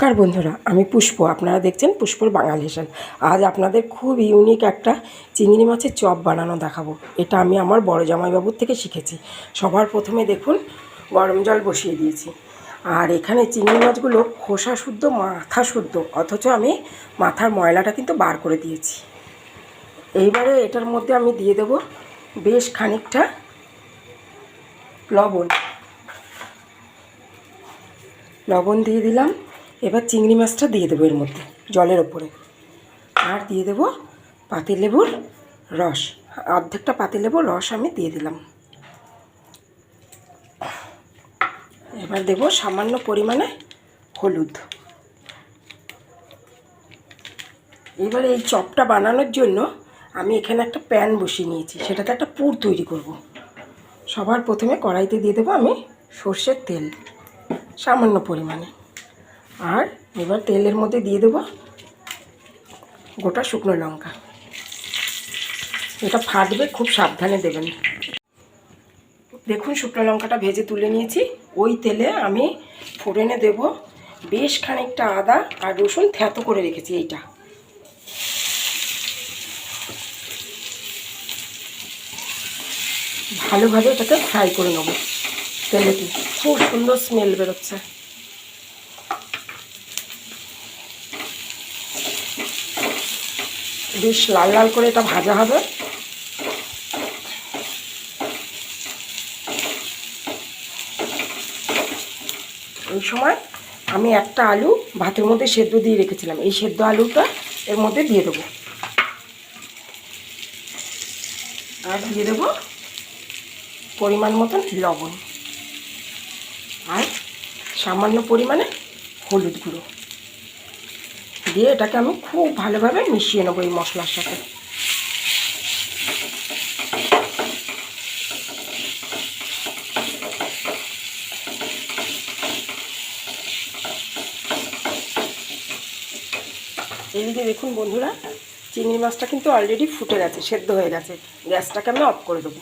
নমস্কার বন্ধুরা, আমি পুষ্প। আপনারা দেখছেন পুষ্পর বাঙাল হেসেন আজ আপনাদের খুব ইউনিক একটা চিংড়ি মাছের চপ বানানো দেখাবো। এটা আমি আমার বড় জামাইবাবুর থেকে শিখেছি। সবার প্রথমে দেখুন, গরম জল বসিয়ে দিয়েছি। আর এখানে চিংড়ি মাছগুলো খোসা শুদ্ধ, মাথা শুদ্ধ, অথচ আমি মাথার ময়লাটা কিন্তু বার করে দিয়েছি। এইবারে এটার মধ্যে আমি দিয়ে দেবো বেশ খানিকটা লবণ। লবণ দিয়ে দিলাম। এবার চিংড়ি মাছটা দিয়ে দেবো এর মধ্যে, জলের ওপরে। আর দিয়ে দেবো পাতিলেবুর রস। অর্ধেকটা পাতিলেবুর রস আমি দিয়ে দিলাম। এবার দেবো সামান্য পরিমাণে হলুদ। এবার এই চপটা বানানোর জন্য আমি এখানে একটা প্যান বসিয়ে নিয়েছি, সেটাতে একটা পুর তৈরি করব। সবার প্রথমে কড়াইতে দিয়ে দেবো আমি সর্ষের তেল, সামান্য পরিমাণে। আর এবার তেলের মধ্যে দিয়ে দেবো গোটা শুকনো লঙ্কা। এটা ফাটবে, খুব সাবধানে দেবেন। দেখুন, শুকনো লঙ্কাটা ভেজে তুলে নিয়েছি। ওই তেলে আমি ফোড়নে দেব বেশ খানিকটা আদা আর রসুন থ্যাতো করে রেখেছি এইটা। ভালোভাবে এটাকে ফ্রাই করে নেব। তেলেতে খুব সুন্দর স্মেল বেরোচ্ছে। বেশ লাল লাল করে এটা ভাজা হবে। এই সময় আমি একটা আলু ভাতের মধ্যে সেদ্ধ দিয়ে রেখেছিলাম। এই সেদ্ধ আলুটা এর মধ্যে দিয়ে দেবো। আর দিয়ে দেবো পরিমাণ মতন লবণ। আর সামান্য পরিমাণে হলুদ গুঁড়ো। দিয়ে এটাকে আমি খুব ভালোভাবে মিশিয়ে নেব এই মশলার সাথে। এদিকে দেখুন বন্ধুরা, চিংড়ি মাছটা কিন্তু অলরেডি ফুটে গেছে, সেদ্ধ হয়ে গেছে। গ্যাসটাকে আমি অফ করে দেবো।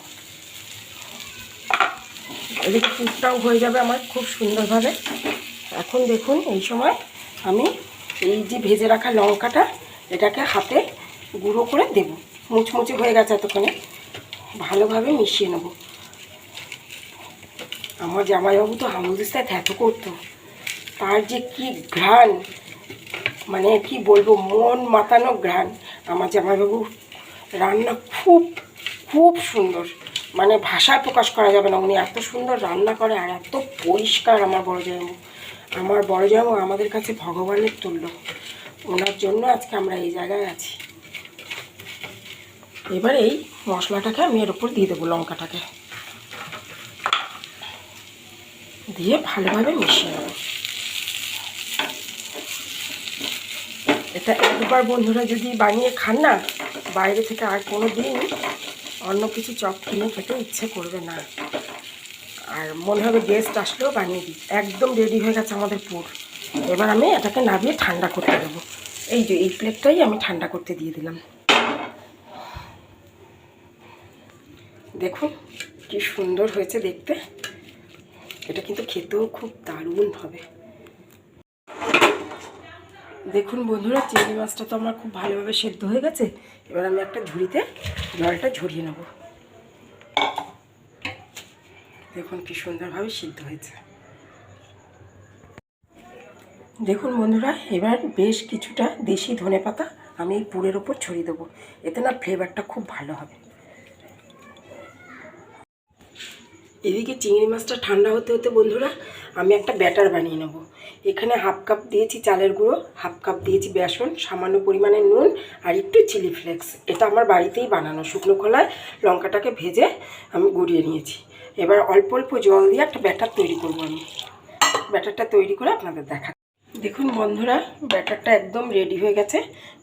এদিকে পুরটাও হয়ে যাবে আমার খুব সুন্দরভাবে। এখন দেখুন, এই সময় আমি এই যে ভেজে রাখা লঙ্কাটা, এটাকে হাতে গুঁড়ো করে দেব। মুচমুচে হয়ে গেছে এতক্ষণে। ভালোভাবে মিশিয়ে নেব। আমার জামাইবাবু তো হামুদিস্তায় এত করতো। তার যে কি ঘ্রাণ মানে কি বলব, মন মাতানো ঘ্রাণ। আমার জামাইবাবু রান্না খুব খুব সুন্দর। মানে ভাষায় প্রকাশ করা যাবে না। উনি এত সুন্দর রান্না করে আর এত পরিষ্কার আমার বড় জামাইবাবু আমার বড় জামাইবাবু আমাদের কাছে ভগবানের তুল্য। ওনার জন্য আজকে আমরা এই জায়গায় আছি। এবার এই মশলাটাকে আমি এর উপর দিয়ে দেবো, লঙ্কাটাকে। দিয়ে ভালোভাবে মিশিয়ে নেব। এটা একবার বন্ধুরা যদি বানিয়ে খান না, বাইরে থেকে আর কোনো দিন অন্য কিছু চপ কিনে খেতে ইচ্ছে করবে না। আর মনে হবে গেস্ট আসলেও বানিয়ে দিই। একদম রেডি হয়ে গেছে আমাদের পুর। এবার আমি এটাকে নামিয়ে ঠান্ডা করতে দেবো। এই যে, এই প্লেটটাই আমি ঠান্ডা করতে দিয়ে দিলাম। দেখুন, কি সুন্দর হয়েছে দেখতে। এটা কিন্তু খেতেও খুব দারুণ হবে। দেখুন বন্ধুরা, চিংড়ি মাছটা তো আমার খুব ভালোভাবে সেদ্ধ হয়ে গেছে। এবার আমি একটা ঝুড়িতে জলটা ঝরিয়ে নেব। দেখুন কি সুন্দরভাবে সিদ্ধ হয়েছে। দেখুন বন্ধুরা, এবার বেশ কিছুটা দেশি ধনে পাতা আমি এই পুরের ওপর ছড়িয়ে দেবো। এতে না ফ্লেভারটা খুব ভালো হবে। এদিকে চিংড়ি মাছটা ঠান্ডা হতে হতে বন্ধুরা, আমি একটা ব্যাটার বানিয়ে নেব। এখানে হাফ কাপ দিয়েছি চালের গুঁড়ো, হাফ কাপ দিয়েছি বেসন, সামান্য পরিমাণে নুন আর একটু চিলি ফ্লেক্স। এটা আমার বাড়িতেই বানানো, শুকনো খোলায় লঙ্কাটাকে ভেজে আমি গুঁড়িয়ে নিয়েছি। এবার অল্প অল্প জল দিয়ে একটা ব্যাটার তৈরি করব আমি। ব্যাটারটা তৈরি করে আপনাদের দেখা দেখুন বন্ধুরা, ব্যাটারটা একদম রেডি হয়ে গেছে।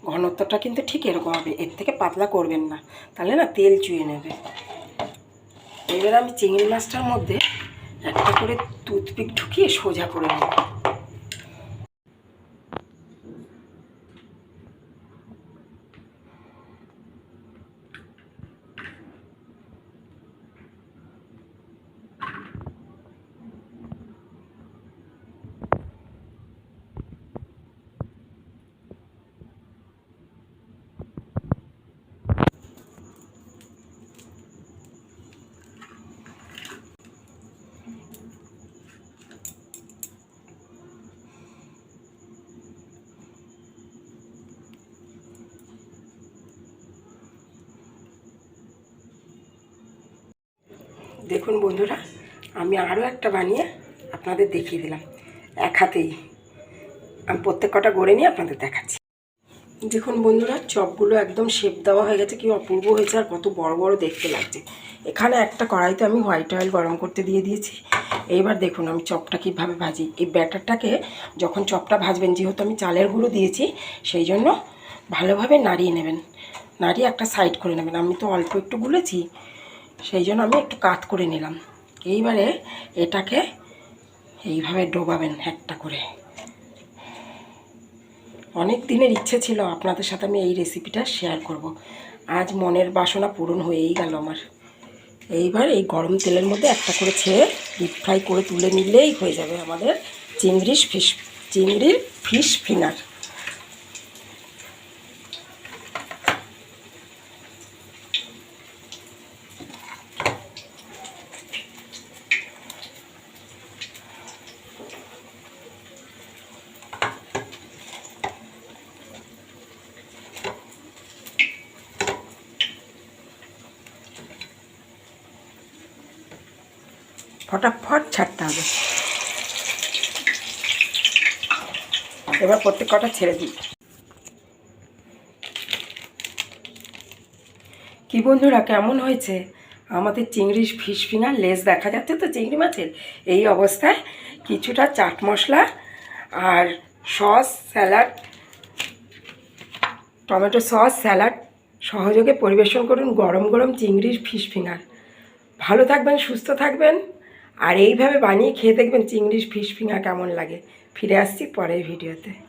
ঘনত্বটা কিন্তু ঠিক এরকম হবে, এর থেকে পাতলা করবেন না। তাহলে না তেল চুয়ে নেবে। এবার আমি চিংড়ি মাছটার মধ্যে একটা করে টুথপিক ঢুকিয়ে সোজা করে নেব। দেখুন বন্ধুরা, আমি আরও একটা বানিয়ে আপনাদের দেখিয়ে দিলাম। এক হাতেই। আমি প্রত্যেক কটা গড়ে নিয়ে আপনাদের দেখাচ্ছি। দেখুন বন্ধুরা, চপগুলো একদম শেপ দেওয়া হয়ে গেছে, কি অপূর্ব হয়েছে আর কত বড় বড় দেখতে লাগছে। এখানে একটা কড়াইতে আমি হোয়াইট অয়েল গরম করতে দিয়ে দিয়েছি। এইবার দেখুন আমি চপটা কীভাবে ভাজি। এই ব্যাটারটাকে যখন চপটা ভাজবেন, যেহেতু আমি চালের গুঁড়ো দিয়েছি, সেই জন্য ভালোভাবে নাড়িয়ে নেবেন। নাড়িয়ে একটা সাইড করে নেবেন। আমি তো অল্প একটু গুলেছি। সেই জন্য আমি একটু কাত করে নিলাম। এইবারে এটাকে এইভাবে ডোবাবেন একটা করে। অনেক দিনের ইচ্ছে ছিল আপনাদের সাথে আমি এই রেসিপিটা শেয়ার করব। আজ মনের বাসনা পূরণ হয়েই গেল আমার। এইবার এই গরম তেলের মধ্যে একটা করে ছেড়ে ডিপ ফ্রাই করে তুলে নিলেই হয়ে যাবে আমাদের চিংড়ির ফিশ চিংড়ির ফিশ ফিঙ্গার ফটাফট ছাড়তে হবে। এবার প্রত্যেক কটা ছেড়ে দিই। কি বন্ধুরা, কেমন হয়েছে? আমাদের চিংড়ির ফিশ ফিঙ্গার লেজ দেখা যাচ্ছে তো চিংড়ি মাছের? এই অবস্থায় কিছুটা চাট মশলা আর sauce, salad, tomato sauce, salad সহযোগে পরিবেশন করুন গরম গরম চিংড়ির ফিশ ফিঙ্গার ভালো থাকবেন, সুস্থ থাকবেন। আর এইভাবে বানিয়ে খেয়ে দেখবেন চিংড়ির ফিশ ফিঙ্গা কেমন লাগে। ফিরে আসছি পরের ভিডিওতে।